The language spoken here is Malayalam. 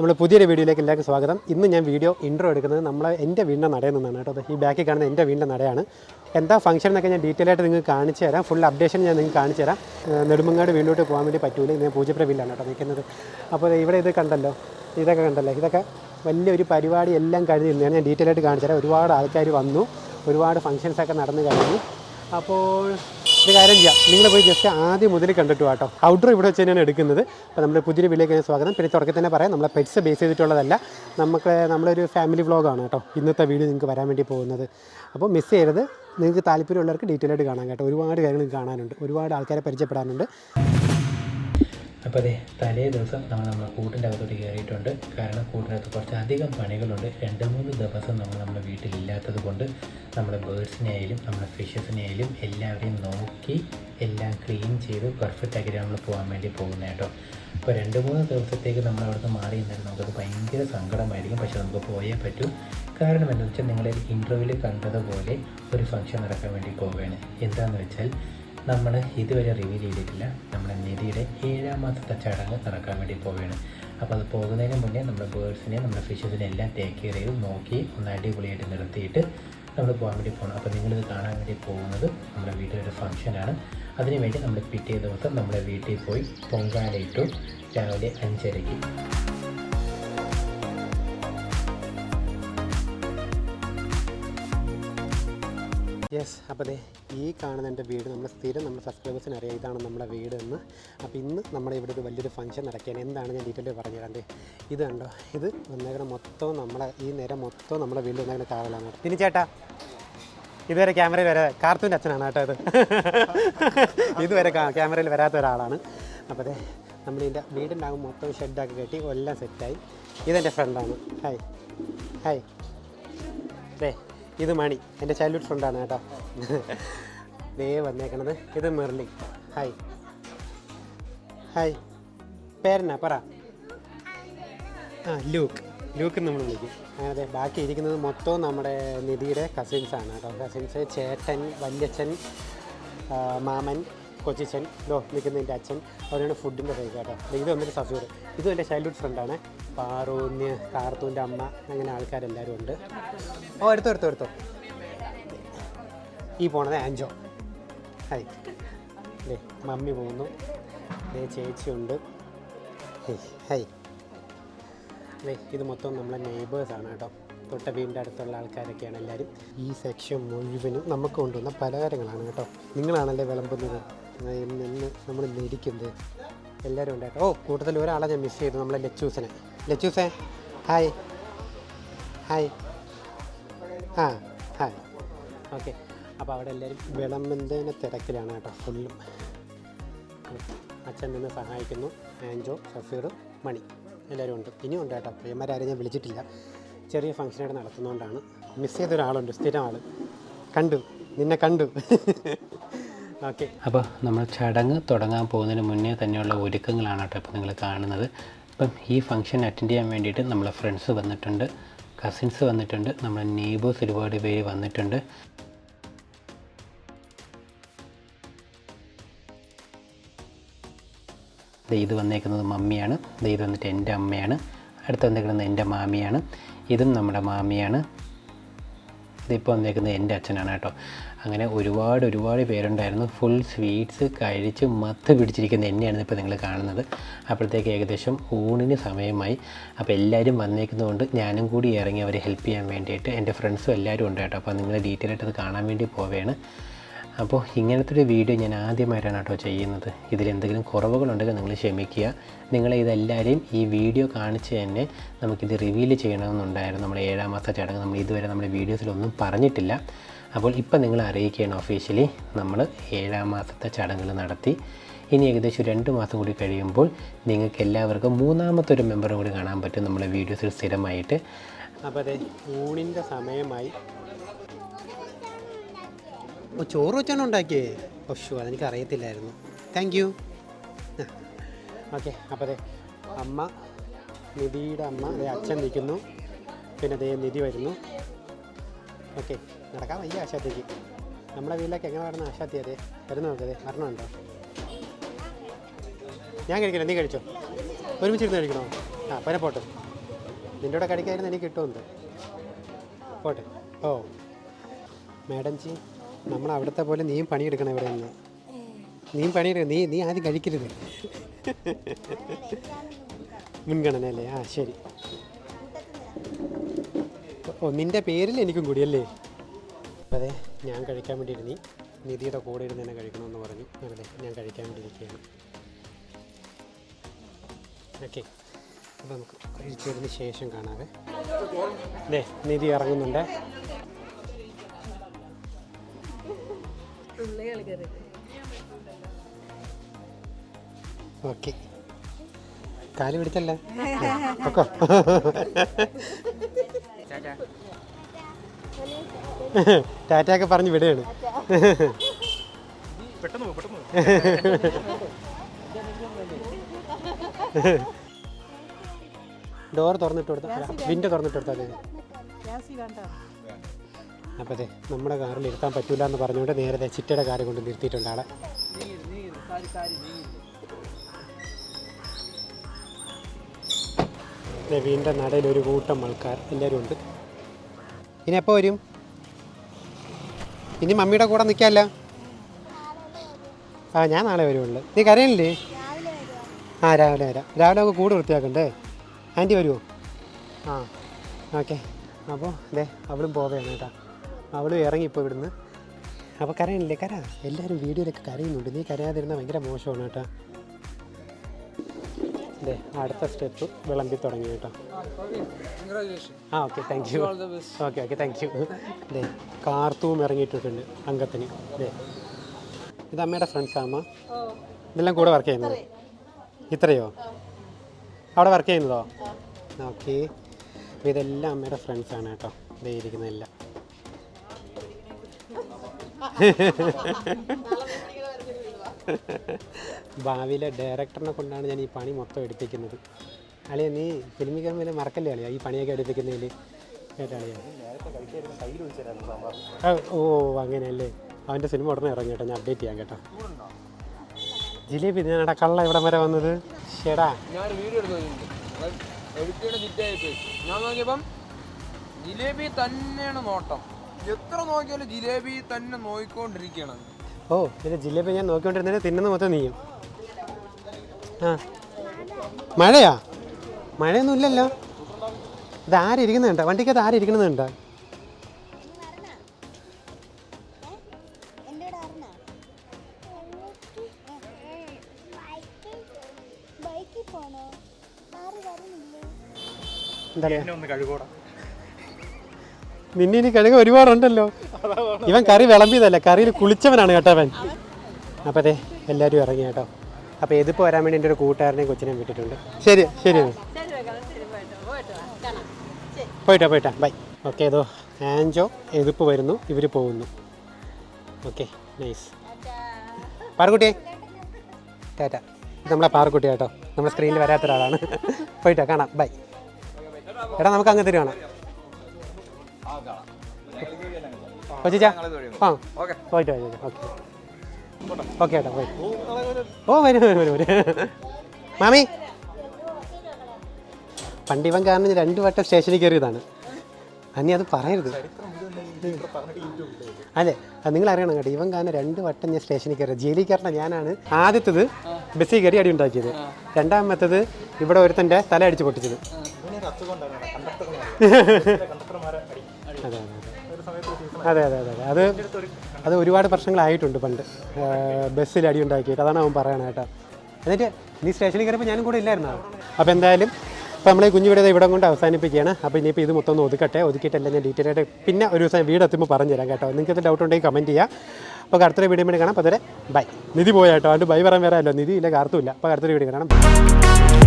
നമ്മൾ പുതിയൊരു വീഡിയോയിലേക്ക് എല്ലാവർക്കും സ്വാഗതം. ഇന്ന് ഞാൻ വീഡിയോ ഇൻട്രോ എടുക്കുന്നത് നമ്മളെ എന്റെ വീടിന്റെ നടയിൽ നിന്നാണ് കേട്ടോ. ഈ ബാക്കിൽ കാണുന്ന എന്റെ വീടിന്റെ നടയാണ്. എന്താ ഫംഗ്ഷൻ എന്നൊക്കെ ഞാൻ ഡീറ്റെയിൽ ആയിട്ട് നിങ്ങൾക്ക് കാണിച്ചു തരാം. ഫുൾ അപ്ഡേഷൻ ഞാൻ നിങ്ങൾക്ക് കാണിച്ചു തരാം. നെടുമങ്ങാട് വീട്ടിലോട്ട് പോകാൻ വേണ്ടി പറ്റൂല. ഞാൻ പൂജപ്പുര വീട്ടിലാണ് കേട്ടോ നിൽക്കുന്നത്. അപ്പോൾ ഇവിടെ ഇത് കണ്ടല്ലോ. ഇതൊക്കെ കണ്ടല്ലോ? ഇതൊക്കെ വലിയൊരു പരിപാടി എല്ലാം കഴിഞ്ഞ് ഞാൻ ഡീറ്റെയിൽ ആയിട്ട് കാണിച്ചു തരാം. ഒരുപാട് ആൾക്കാർ വന്നു. ഒരുപാട് ഫംഗ്ഷൻസൊക്കെ നടന്നു കഴിഞ്ഞു. അപ്പോൾ ഒരു കാര്യം ചെയ്യാം. നിങ്ങൾ പോയി ജസ്റ്റ് ആദ്യം മുതൽ കണ്ടിട്ട് കേട്ടോ ഔട്ട്ഡോർ ഇവിടെ വെച്ച് തന്നെയാണ് എടുക്കുന്നത്. അപ്പോൾ നമ്മുടെ പുതിയൊരു വീട്ടിലേക്ക് സ്വാഗതം. പിന്നെ തുടക്കത്തിൽ തന്നെ പറയാം നമ്മളെ പെറ്റ്സ് ബേസ് ചെയ്തിട്ടുള്ളതല്ല. നമുക്ക് നമ്മളൊരു ഫാമിലി വ്ളോഗാണ് കേട്ടോ ഇന്നത്തെ വീഡിയോ നിങ്ങൾക്ക് വരാൻ വേണ്ടി പോകുന്നത്. അപ്പോൾ മിസ് ചെയ്യരുത്. നിങ്ങൾക്ക് താല്പര്യമുള്ളവർക്ക് ഡീറ്റെയിൽ ആയിട്ട് കാണാം കേട്ടോ. ഒരുപാട് കാര്യങ്ങൾ കാണാനുണ്ട്. ഒരുപാട് ആൾക്കാരെ പരിചയപ്പെടാനുണ്ട്. അപ്പോൾ അതെ തലേ ദിവസം നമ്മൾ നമ്മുടെ കൂട്ടിന്റെ അകത്തോട്ട് കയറിയിട്ടുണ്ട്. കാരണം കൂട്ടിനകത്ത് കുറച്ച് അധികം പണികളുണ്ട്. രണ്ട് മൂന്ന് ദിവസം നമ്മൾ നമ്മുടെ വീട്ടിലില്ലാത്തത് കൊണ്ട് നമ്മുടെ ബേഡ്സിനെ ആയാലും നമ്മുടെ ഫിഷസിനെ ആയാലും എല്ലാവരെയും നോക്കി എല്ലാം ക്ലീൻ ചെയ്ത് പെർഫെക്റ്റ് ആക്കി നമ്മൾ പോകാൻ വേണ്ടി പോകുന്നത് കേട്ടോ. അപ്പോൾ രണ്ട് മൂന്ന് ദിവസത്തേക്ക് നമ്മൾ അവിടുന്ന് മാറി നിന്നാൽ നമുക്കത് ഭയങ്കര സങ്കടമായിരിക്കും. പക്ഷേ നമുക്ക് പോയേ പറ്റൂ. കാരണം എന്താണെന്ന് വെച്ചാൽ നിങ്ങളെ ഇന്റർവ്യൂവിൽ കണ്ടതുപോലെ ഒരു ഫംഗ്ഷൻ നടക്കാൻ വേണ്ടി പോവുകയാണ്. എന്താണെന്ന് വെച്ചാൽ നമ്മൾ ഇതുവരെ റിവീൽ ചെയ്തിട്ടില്ല. നമ്മുടെ നിധിയുടെ ഏഴാം മാസത്തെ ചടങ്ങ് നടക്കാൻ വേണ്ടി പോവുകയാണ്. അപ്പോൾ അത് പോകുന്നതിന് മുന്നേ നമ്മുടെ ബേഡ്സിനെ നമ്മുടെ ഫിഷസിനെ എല്ലാം ടേക്ക് കെയർ ചെയ്ത് നോക്കി ഒന്ന് അടിപൊളിയായിട്ട് നിർത്തിയിട്ട് നമ്മൾ പോകാൻ വേണ്ടി പോകണം അപ്പോൾ നിങ്ങളിത് കാണാൻ വേണ്ടി പോകുന്നത് നമ്മുടെ വീട്ടിലൊരു ഫംഗ്ഷനാണ് അതിനുവേണ്ടി നമ്മൾ പിറ്റേ ദിവസം നമ്മുടെ വീട്ടിൽ പോയി പൊങ്കാലയിട്ടു രാവിലെ അഞ്ചരയ്ക്ക്. യെസ് അപ്പോൾ അതെ ഈ കാണുന്ന എന്റെ വീട് നമ്മൾ സ്ഥിരം നമ്മുടെ സബ്സ്ക്രൈബേഴ്സിന് അറിയാം. ഇതാണ് നമ്മുടെ വീട് എന്ന് അപ്പോൾ ഇന്ന് നമ്മുടെ ഇവിടെ ഒരു വലിയൊരു ഫംഗ്ഷൻ നടക്കുകയാണ്. എന്താണ് ഞാൻ ഡീറ്റെയിൽ പറഞ്ഞുതരാണ്ട് ഇത് കണ്ടോ? ഇത് വന്നേക്കണ മൊത്തം നമ്മളെ ഈ നേരം മൊത്തം നമ്മുടെ വീട് വന്നേക്കണ കാവലാണ് പിന്നെ ചേട്ടാ ഇതുവരെ ക്യാമറയിൽ വരാ കാർത്തൂന്റെ അച്ഛനാണ് കേട്ടോ ഇത്. ഇതുവരെ ക്യാമറയിൽ വരാത്ത ഒരാളാണ്. അപ്പോൾ അതെ നമ്മളിതിന്റെ വീടുണ്ടാകും മൊത്തം ഷെഡൊക്കെ കെട്ടി എല്ലാം സെറ്റായി ഇതെന്റെ ഫ്രണ്ടാണ് ഹായ് ഹായ് ദേ ഇത് മണി. എന്റെ ചൈൽഡ്ഹുഡ് ഫ്രണ്ടാണ് കേട്ടോ. ദേ വന്നേക്കണത്. ഇത് മെർലി ഹായ് ഹായ് പേരെന്നാ? പറ. ആ ലൂക്ക്. ലൂക്ക് നമ്മൾ വിളിക്കും. ദേ ബാക്കി ഇരിക്കുന്നത് മൊത്തവും നമ്മുടെ നിധിയുടെ കസിൻസാണ് കേട്ടോ. കസിൻസ് ചേട്ടൻ വല്യച്ഛൻ മാമൻ കൊച്ചിച്ചൻ. ഇതോ നിൽക്കുന്നതിന്റെ അച്ഛൻ. അവരാണ് ഫുഡിന്റെ കഴിക്കാം കേട്ടോ ഇത് വന്നിട്ട് സസൂർ ഇതും എന്റെ ചൈൽഡ്ഹുഡ് ഫ്രണ്ടാണ് പാറൂന്യ കാർത്തൂന്റെ അമ്മ അങ്ങനെ ആൾക്കാരെല്ലാവരും ഉണ്ട്. ഓ എടുത്തോ എടുത്തോ എടുത്തോ. ഈ പോണത് ആൻജോ. ഹൈ ഡേ മമ്മി പോകുന്നു. ഡേ ചേച്ചിയുണ്ട്. Hey hi. ദേ ഇത് മൊത്തം നമ്മളെ നെയ്ബേഴ്സാണ് കേട്ടോ. തൊട്ട വീടിന്റെ അടുത്തുള്ള ആൾക്കാരൊക്കെയാണ് എല്ലാവരും ഈ സെക്ഷൻ മുഴുവനും നമുക്ക് കൊണ്ടുവന്ന പലഹാരങ്ങളാണ് കേട്ടോ. നിങ്ങളാണല്ലേ വിളമ്പുന്നത്? നിന്ന് നമ്മൾ മേടിക്കുന്നത്. എല്ലാവരും ഉണ്ട് കേട്ടോ ഓ കൂട്ടത്തിൽ ഒരാളെ ഞാൻ മിസ് ചെയ്തു നമ്മളെ ലച്ചൂസിനെ ലച്ചൂസേ ഹായ് ഹായ് ആ ഹായ് ഓക്കെ അപ്പോൾ അവിടെ എല്ലാവരും വിളമ്പുന്നതിന് തിരക്കിലാണ് കേട്ടോ ഫുള്ളും അച്ഛൻ നിന്ന് സഹായിക്കുന്നു. ആൻജോ സഫീർ മണി. എല്ലാവരും ഉണ്ട്. ഇനിയും ഉണ്ട് കേട്ടോ. പ്രിയന്മാരാരും ഞാൻ വിളിച്ചിട്ടില്ല. ചെറിയ ഫംഗ്ഷനായിട്ട് നടത്തുന്നതുകൊണ്ടാണ് മിസ് ചെയ്ത ഒരാളുണ്ട് സ്ഥിരം ആൾ കണ്ടു. നിന്നെ കണ്ടു. ഓക്കെ അപ്പോൾ നമ്മൾ ചടങ്ങ് തുടങ്ങാൻ പോകുന്നതിന് മുന്നേ തന്നെയുള്ള ഒരുക്കങ്ങളാണ് കേട്ടോ ഇപ്പോൾ നിങ്ങൾ കാണുന്നത്. അപ്പം ഈ ഫംഗ്ഷൻ അറ്റൻഡ് ചെയ്യാൻ വേണ്ടിയിട്ട് നമ്മളെ ഫ്രണ്ട്സ് വന്നിട്ടുണ്ട് കസിൻസ് വന്നിട്ടുണ്ട് നമ്മളെ നെയ്ബേഴ്സ് ഒരുപാട് പേര് വന്നിട്ടുണ്ട്. ഇത് വന്നേക്കുന്നത് മമ്മിയാണ് ഇത് വന്നിട്ട് എന്റെ അമ്മയാണ് അടുത്ത് വന്നേക്കുന്നത് എന്റെ മാമിയാണ് ഇതും നമ്മുടെ മാമിയാണ്. ഇതിപ്പോൾ വന്നേക്കുന്നത് എന്റെ അച്ഛനാണ് കേട്ടോ. അങ്ങനെ ഒരുപാട് ഒരുപാട് പേരുണ്ടായിരുന്നു. ഫുൾ സ്വീറ്റ്സ് കഴിച്ച് മത്ത് പിടിച്ചിരിക്കുന്ന എന്നെയാണ് ഇപ്പോൾ നിങ്ങൾ കാണുന്നത്. അപ്പോഴത്തേക്ക് ഏകദേശം ഊണിന് സമയമായി. അപ്പോൾ എല്ലാവരും വന്നേക്കുന്നതുകൊണ്ട് ഞാനും കൂടി ഇറങ്ങി അവരെ ഹെൽപ്പ് ചെയ്യാൻ വേണ്ടിയിട്ട് എന്റെ ഫ്രണ്ട്സും എല്ലാവരും ഉണ്ട് കേട്ടോ. അപ്പോൾ നിങ്ങൾ ഡീറ്റെയിൽ ആയിട്ട് അത് കാണാൻ വേണ്ടി പോവുകയാണ്. അപ്പോൾ ഇങ്ങനത്തെ ഒരു വീഡിയോ ഞാൻ ആദ്യമായിട്ടാണ് കേട്ടോ ചെയ്യുന്നത്. ഇതിലെന്തെങ്കിലും കുറവുകളുണ്ടെങ്കിൽ നിങ്ങൾ ക്ഷമിക്കുക. നിങ്ങൾ ഇതെല്ലാവരെയും ഈ വീഡിയോ കാണിച്ച് തന്നെ നമുക്കിത് റിവീൽ ചെയ്യണമെന്നുണ്ടായിരുന്നു. നമ്മൾ ഏഴാം മാസത്തെ ചടങ്ങ്. നമ്മൾ ഇതുവരെ നമ്മുടെ വീഡിയോസിലൊന്നും പറഞ്ഞിട്ടില്ല. അപ്പോൾ ഇപ്പം നിങ്ങൾ അറിയിക്കുകയാണ് ഒഫീഷ്യലി നമ്മൾ ഏഴാം മാസത്തെ ചടങ്ങുകൾ നടത്തി. ഇനി ഏകദേശം രണ്ട് മാസം കൂടി കഴിയുമ്പോൾ നിങ്ങൾക്ക് എല്ലാവർക്കും മൂന്നാമത്തെ ഒരു മെമ്പറും കൂടി കാണാൻ പറ്റും നമ്മളെ വീഡിയോസിൽ സ്ഥിരമായിട്ട്. അപ്പോൾ അതെ ഊണിന്റെ സമയമായി. ഓ ചോറ് വെച്ചാണ് ഉണ്ടാക്കിയേ? ഒഷു അതെനിക്ക് അറിയത്തില്ലായിരുന്നു. താങ്ക് യു ഓക്കെ അപ്പോൾ അതെ അമ്മ നിധിയുടെ അമ്മ അതെ അച്ഛൻ നിൽക്കുന്നു. പിന്നെ അതേ നിധി വരുന്നു. ഓക്കെ നടക്കാൻ വയ്യ ആശാത്തേക്ക്. നമ്മുടെ വീട്ടിലേക്ക് എങ്ങനെ വരുന്ന ആശാത്തി അതെ? വരുന്ന നോക്കതെ മരണമുണ്ടോ ഞാൻ കഴിക്കില്ല നീ കഴിച്ചോ? ഒരുമിച്ചിരുന്ന് കഴിക്കണോ? ആ പന പോട്ടെ. നിന്റെ കൂടെ കഴിക്കായിരുന്നു എനിക്ക് കിട്ടുമെന്ന്. പോട്ടെ. ഓ. മാഡം ജി നമ്മൾ അവിടുത്തെ പോലെ നീയും പണിയെടുക്കണം ഇവിടെ നിന്ന്. നീയും പണിയെടുക്കണം നീ നീ ആദ്യം കഴിക്കരുത്. മുൻഗണന അല്ലേ ആ ശരി. ഓ നിന്റെ പേരിൽ എനിക്കും കൂടി അല്ലേ അതെ ഞാൻ കഴിക്കാൻ വേണ്ടി ഇരുന്നി നിധിയുടെ കൂടെ ഇരുന്ന് തന്നെ കഴിക്കണമെന്ന് പറഞ്ഞു. അതെ ഞാൻ കഴിക്കാൻ വേണ്ടി ഇരിക്കുകയാണ്. ഓക്കെ അപ്പോൾ നമുക്ക് കഴിച്ചതിന് ശേഷം കാണാവേ. അതെ നിധി ഇറങ്ങുന്നുണ്ട്. ഓക്കെ. കാൽ പിടിച്ചല്ലേ? ഒക്കെ ടാറ്റയൊക്കെ പറഞ്ഞ് വിടുകയാണ്. ഡോർ തുറന്നിട്ട് കൊടുത്താൽ വിൻഡോ തുറന്നിട്ട് കൊടുത്താൽ അപ്പോൾ അതെ നമ്മുടെ കാറിൽ ഇരുത്താൻ പറ്റൂല എന്ന് പറഞ്ഞുകൊണ്ട് നേരത്തെ ചിറ്റയുടെ കാറ് കൊണ്ട് നിർത്തിയിട്ടുണ്ട് ആളെ. ദേ വീടിന്റെ നടയിൽ ഒരു കൂട്ടം ആൾക്കാർ എല്ലാവരും ഉണ്ട്. ഇനി എപ്പോൾ വരും? ഇനി മമ്മിയുടെ കൂടെ നിൽക്കാമല്ലോ ആ ഞാൻ നാളെ വരുവുള്ളൂ. നീ കരയണില്ലേ ആ രാവിലെ വരാം. രാവിലെ നമുക്ക് കൂട് വൃത്തിയാക്കണ്ടേ? ആന്റി വരുമോ ആ ഓക്കെ. അപ്പോൾ അതെ അവളും പോവുകയാണ് കേട്ടോ. അവളും ഇറങ്ങിപ്പോൾ ഇവിടുന്ന്. അപ്പോൾ കരയണില്ലേ? കര. എല്ലാവരും വീഡിയോയിലൊക്കെ കരയുന്നുണ്ട്. നീ കരയാതിരുന്നാൽ ഭയങ്കര മോശമാണ് കേട്ടോ. അതെ അടുത്ത സ്റ്റെപ്പ് വിളമ്പി തുടങ്ങി കേട്ടോ. ആ okay thank you okay okay thank you അതെ കാർത്തൂം ഇറങ്ങിയിട്ടിട്ടുണ്ട് അംഗത്തിന്. അതെ ഇത് അമ്മയുടെ ഫ്രണ്ട്സാ അമ്മ? ഇതെല്ലാം കൂടെ വർക്ക് ചെയ്യുന്നത്? ഇത്രയോ? അവിടെ വർക്ക് ചെയ്യുന്നതോ? ഓക്കെ ഇതെല്ലാം അമ്മയുടെ ഫ്രണ്ട്സാണ് കേട്ടോ. ഇതേ ഇരിക്കുന്നതെല്ലാം. ഭാവിയിലെ ഡയറക്ടറിനെ കൊണ്ടാണ് ഞാൻ ഈ പണി മൊത്തം എടുപ്പിക്കുന്നത്. അളിയ നീ ഫിലിമി കയറുമ്പോൾ മറക്കല്ലേ അളിയ? ഈ പണിയൊക്കെ എടുപ്പിക്കുന്നതിൽ ഓ അങ്ങനെയല്ലേ. അവന്റെ സിനിമ ഉടനെ ഇറങ്ങി കേട്ടോ. ഞാൻ അപ്ഡേറ്റ് ചെയ്യാം കേട്ടോ. ജിലേബി ഞാനടാ കള്ള ഇവിടെ വരെ വന്നത്? ഷേടാ. ഞാൻ വീഡിയോ ഞാൻ നോക്കിയപ്പം ജിലേബി തന്നെയാണ് നോട്ടം. എത്ര നോക്കിയാലും ജിലേബി തന്നെ നോക്കിക്കൊണ്ടിരിക്കുകയാണ് ഓ പിന്നെ ജിലേബി ഞാൻ നോക്കിക്കൊണ്ടിരുന്നതിന് തിന്നുന്ന മൊത്തം നീയും. ആ. മഴയാ? മഴയൊന്നും ഇല്ലല്ലോ. ഇത് ആരിയ്ക്കുന്നുണ്ടോ വണ്ടിക്കകത്ത് ആരിയ്ക്കണമെന്നുണ്ടോ എന്താ നിന്നെ ഇനി കിഴങ്ങ് ഒരുപാടുണ്ടല്ലോ. ഇവൻ കറി വിളമ്പിയതല്ല? കറിയിൽ കുളിച്ചവനാണ് കേട്ടവൻ അപ്പോൾ അതെ എല്ലാവരും ഇറങ്ങി കേട്ടോ. അപ്പോൾ ഇതിപ്പോൾ വരാൻ വേണ്ടി എന്റെ ഒരു കൂട്ടുകാരനെ കൊച്ചിനെ വിട്ടിട്ടുണ്ട്. ശരി ശരി പോയിട്ടോ പോയിട്ടാ. ബൈ. ഓക്കെ ഏതോ ആൻജോ എതിപ്പ് വരുന്നു ഇവർ പോകുന്നു. Okay nice. പാറക്കുട്ടിയെ. ടാറ്റ. നമ്മളെ പാറക്കുട്ടി കേട്ടോ. നമ്മുടെ സ്ക്രീനിൽ വരാത്ത ഒരാളാണ്. പോയിട്ടാ കാണാം. ബൈ. എടാ നമുക്ക് അങ്ങ് തരുവാണ്? കൊച്ചിച്ചാ ആ. ഓക്കെ. പോയിട്ട് വരും ഓക്കെ. ഓക്കെ ഏട്ടാ പോയി. ഓ വരും വരും. വരും വരും മാമി. പണ്ട് ഇവൻ കാരണം രണ്ടു വട്ടം സ്റ്റേഷനിൽ കയറിയതാണ്. അനി അത് പറയരുത്. അത് നിങ്ങൾ അറിയണം കേട്ടോ. ഇവൻ കാരണം രണ്ട് വട്ടം ഞാൻ സ്റ്റേഷനിൽ കയറി. ജയിലിൽ കയറണ ഞാനാണ് ആദ്യത്തത് ബസ്സിൽ കയറി അടി ഉണ്ടാക്കിയത്. രണ്ടാമത്തത് ഇവിടെ ഒരുത്തന്റെ തല അടിച്ച് പൊട്ടിച്ചത്. അതെ അതെ. അതെ അതെ അതെ അതെ. അത് ഒരുപാട് പ്രശ്നങ്ങളായിട്ടുണ്ട് പണ്ട്. ബസ്സിൽ അടി ഉണ്ടാക്കിയിട്ട് അതാണ് അവൻ പറയണത് കേട്ടോ. എന്നിട്ട് നീ സ്റ്റേഷനിൽ കയറിയപ്പോൾ ഞാനും കൂടെ ഇല്ലായിരുന്നു? അപ്പോൾ എന്തായാലും അപ്പോൾ നമ്മൾ ഈ കുഞ്ഞു വീട് ഇവിടെ കൊണ്ട് അവസാനിപ്പിക്കുകയാണ്. അപ്പോൾ ഇനിയിപ്പോൾ ഇത് മൊത്തം ഒന്ന് ഒതുക്കട്ടെ. ഒതുക്കിയിട്ടെല്ലാം ഞാൻ ഡീറ്റെയിൽ ആയിട്ട് പിന്നെ ഒരു ദിവസം വീട് എത്തുമ്പോൾ പറഞ്ഞു തരാം കേട്ടോ. നിങ്ങൾക്ക് ഡൗട്ട് ഉണ്ടെങ്കിൽ കമന്റ് ചെയ്യുക അപ്പോൾ അടുത്തൊരു വീഡിയോ വേണ്ടി കാണാം. അപ്പോൾ അതുവരെ ബൈ നിധി പോയാട്ടോ അതുകൊണ്ട് ബൈ പറയാൻ വരാമല്ലോ നിധി ഇല്ല കാർത്തുമില്ല അപ്പോൾ അടുത്തൊരു വീഡിയോ കാണാം.